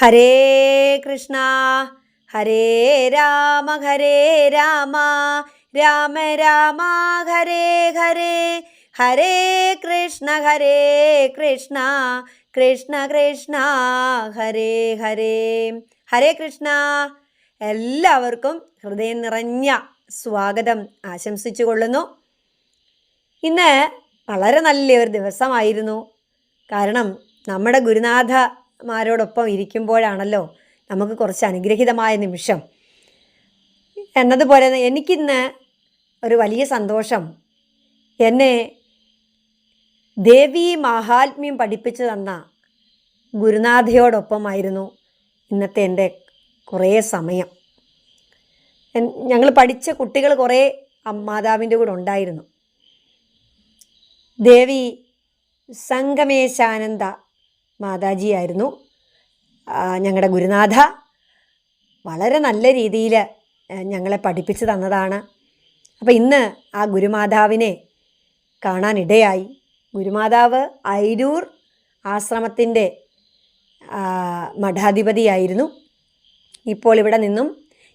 ഹരേ കൃഷ്ണ ഹരേ രാമ ഹരേ രാമ രാമ രാമ ഹരേ ഹരേ ഹരേ കൃഷ്ണ ഹരേ കൃഷ്ണ കൃഷ്ണ കൃഷ്ണ ഹരേ ഹരേ. ഹരേ കൃഷ്ണ. എല്ലാവർക്കും ഹൃദയം നിറഞ്ഞ സ്വാഗതം ആശംസിച്ചു കൊള്ളുന്നു ഇന്ന് വളരെ നല്ലൊരു ദിവസമായിരുന്നു. കാരണം നമ്മുടെ ഗുരുനാഥമാരോടൊപ്പം ഇരിക്കുമ്പോഴാണല്ലോ നമുക്ക് കുറച്ച് അനുഗ്രഹീതമായ നിമിഷം. എന്നതുപോലെ എനിക്കിന്ന് ഒരു വലിയ സന്തോഷം. എന്നെ ദേവി മഹാത്മ്യം പഠിപ്പിച്ചു തന്ന ഗുരുനാഥയോടൊപ്പമായിരുന്നു ഇന്നത്തെ എന്റെ കുറേ സമയം. ഞങ്ങൾ പഠിച്ച കുട്ടികൾ കുറേ മാതാവിന്റെ കൂടെ ഉണ്ടായിരുന്നു. ദേവി സംഗമേശാനന്ദ മാതാജിയായിരുന്നു. ഞങ്ങളുടെ ഗുരുനാഥ വളരെ നല്ല രീതിയിൽ ഞങ്ങളെ പഠിപ്പിച്ചു തന്നതാണ്. അപ്പോൾ ഇന്ന് ആ ഗുരുമാതാവിനെ കാണാനിടയായി. ഗുരുമാതാവ് ഐരൂർ ആശ്രമത്തിന്റെ മഠാധിപതിയായിരുന്നു. ഇപ്പോൾ ഇവിടെ നിന്നും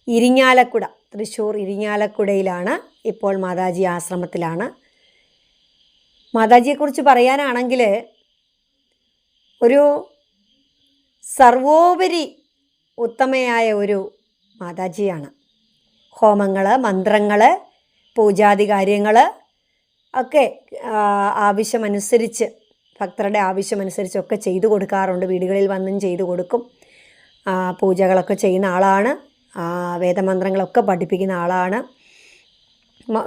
ഇരിങ്ങാലക്കുട തൃശ്ശൂർ ഇരിങ്ങാലക്കുടയിലാണ് ഇപ്പോൾ മാതാജി ആശ്രമത്തിലാണ്. മാതാജിയെക്കുറിച്ച് പറയാനാണെങ്കിൽ ഒരു സർവോപരി ഉത്തമയായ ഒരു മാതാജിയാണ്. ഹോമങ്ങൾ മന്ത്രങ്ങൾ പൂജാതി കാര്യങ്ങൾ ഒക്കെ ആവശ്യമനുസരിച്ച് ഭക്തരുടെ ആവശ്യമനുസരിച്ചൊക്കെ ചെയ്തു കൊടുക്കാറുണ്ട്. വീടുകളിൽ വന്നും ചെയ്തു കൊടുക്കും. പൂജകളൊക്കെ ചെയ്യുന്ന ആളാണ്. വേദമന്ത്രങ്ങളൊക്കെ പഠിപ്പിക്കുന്ന ആളാണ്.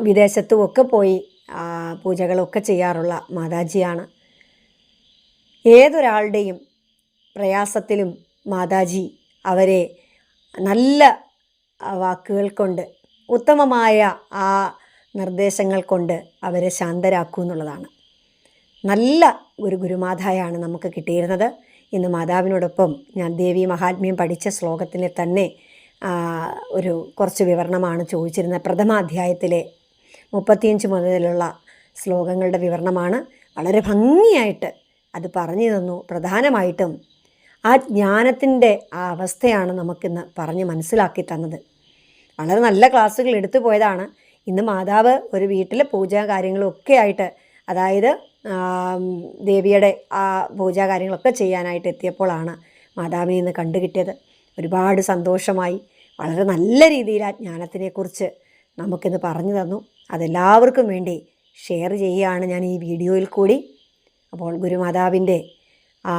വിദേശത്തുമൊക്കെ പോയി പൂജകളൊക്കെ ചെയ്യാറുള്ള മാതാജിയാണ്. ഏതൊരാളുടെയും പ്രയാസത്തിലും മാതാജി അവരെ നല്ല വാക്കുകൾ കൊണ്ട് ഉത്തമമായ ആ നിർദ്ദേശങ്ങൾ കൊണ്ട് അവരെ ശാന്തരാക്കൂ എന്നുള്ളതാണ്. നല്ല ഒരു ഗുരുമാതായാണ് നമുക്ക് കിട്ടിയിരുന്നത്. ഇന്ന് മാതാവിനോടൊപ്പം ഞാൻ ദേവി മഹാത്മ്യം പഠിച്ച ശ്ലോകത്തിലെ തന്നെ ഒരു കുറച്ച് വിവരണമാണ് ചോദിച്ചിരുന്നത്. പ്രഥമാധ്യായത്തിലെ മുപ്പത്തിയഞ്ച് മുതലുള്ള ശ്ലോകങ്ങളുടെ വിവരണമാണ്. വളരെ ഭംഗിയായിട്ട് അത് പറഞ്ഞു തന്നു. പ്രധാനമായിട്ടും ആ ജ്ഞാനത്തിന്റെ ആ അവസ്ഥയാണ് നമുക്കിന്ന് പറഞ്ഞ് മനസ്സിലാക്കി തന്നത്. വളരെ നല്ല ക്ലാസ്സുകൾ എടുത്തു പോയതാണ്. ഇന്ന് മാതാവ് ഒരു വീട്ടിൽ പൂജാ കാര്യങ്ങളൊക്കെ ആയിട്ട് അതായത് ദേവിയുടെ ആ പൂജാ കാര്യങ്ങളൊക്കെ ചെയ്യാനായിട്ട് എത്തിയപ്പോഴാണ് മാതാവിനെ ഇന്ന് കണ്ടുകിട്ടിയത് ഒരുപാട് സന്തോഷമായി. വളരെ നല്ല രീതിയിൽ ആ ജ്ഞാനത്തിനെക്കുറിച്ച് നമുക്കിന്ന് പറഞ്ഞു തന്നു. അതെല്ലാവർക്കും വേണ്ടി ഷെയർ ചെയ്യുകയാണ് ഞാൻ ഈ വീഡിയോയിൽ കൂടി. അപ്പോൾ ഗുരുമാതാവിന്റെ ആ